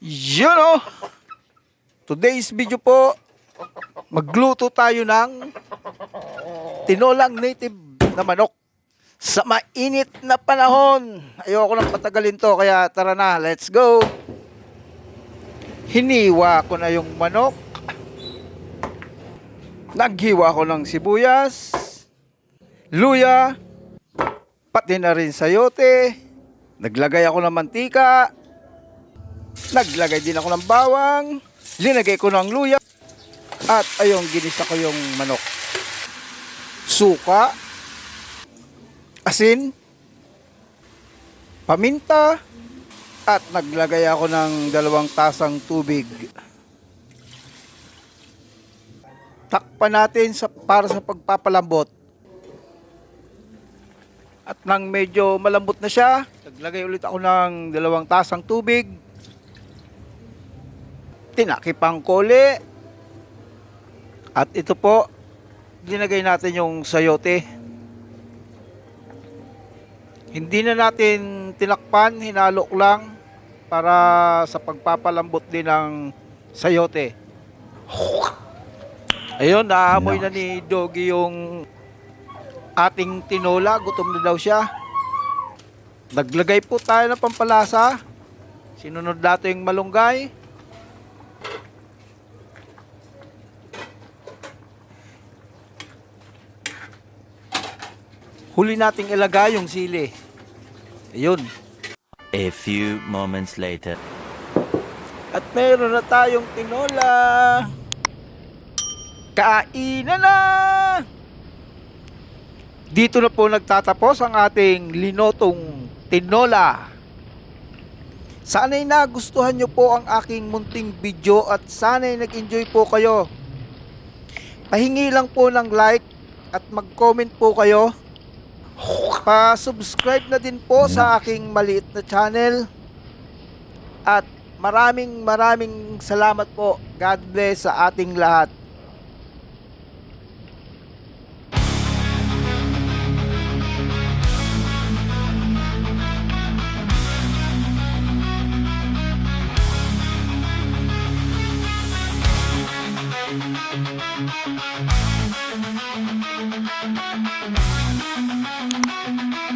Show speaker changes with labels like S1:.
S1: Yun oh! Today's video po, magluto tayo ng tinolang native na manok sa mainit na panahon. Ayoko nang patagalin to, kaya tara na, let's go! Hiniwa ko na yung manok. Naghiwa ko ng sibuyas, luya, pati na rin sayote. Naglagay ako ng mantika, Naglagay din ako ng bawang, linagay ko ng luya, at ayun, ginisa ko yung manok. Suka, asin, paminta, at naglagay ako ng dalawang tasang tubig. Takpan natin sa, para sa pagpapalambot. At nang medyo malambot na siya, naglagay ulit ako ng dalawang tasang tubig tinakipang kole. At ito po, dinagay natin yung sayote. Hindi na natin tinakpan, hinalok lang para sa pagpapalambot din ng sayote. Ayun, naamoy na ni Doggy yung ating tinola. Gutom na daw siya. Naglagay po tayo ng pampalasa. Sinunod natin yung malunggay. Huli nating ilagay yung sili. Ayun.
S2: A few moments later.
S1: At meron na tayong tinola. Kainan na! Dito na po nagtatapos ang ating linotong tinola. Sana'y nagustuhan nyo po ang aking munting video at sana'y nag-enjoy po kayo. Pahingi lang po ng like at mag-comment po kayo. Pa-subscribe na din po sa aking maliit na channel. At maraming maraming salamat po. God bless sa ating lahat.
S3: Thank you.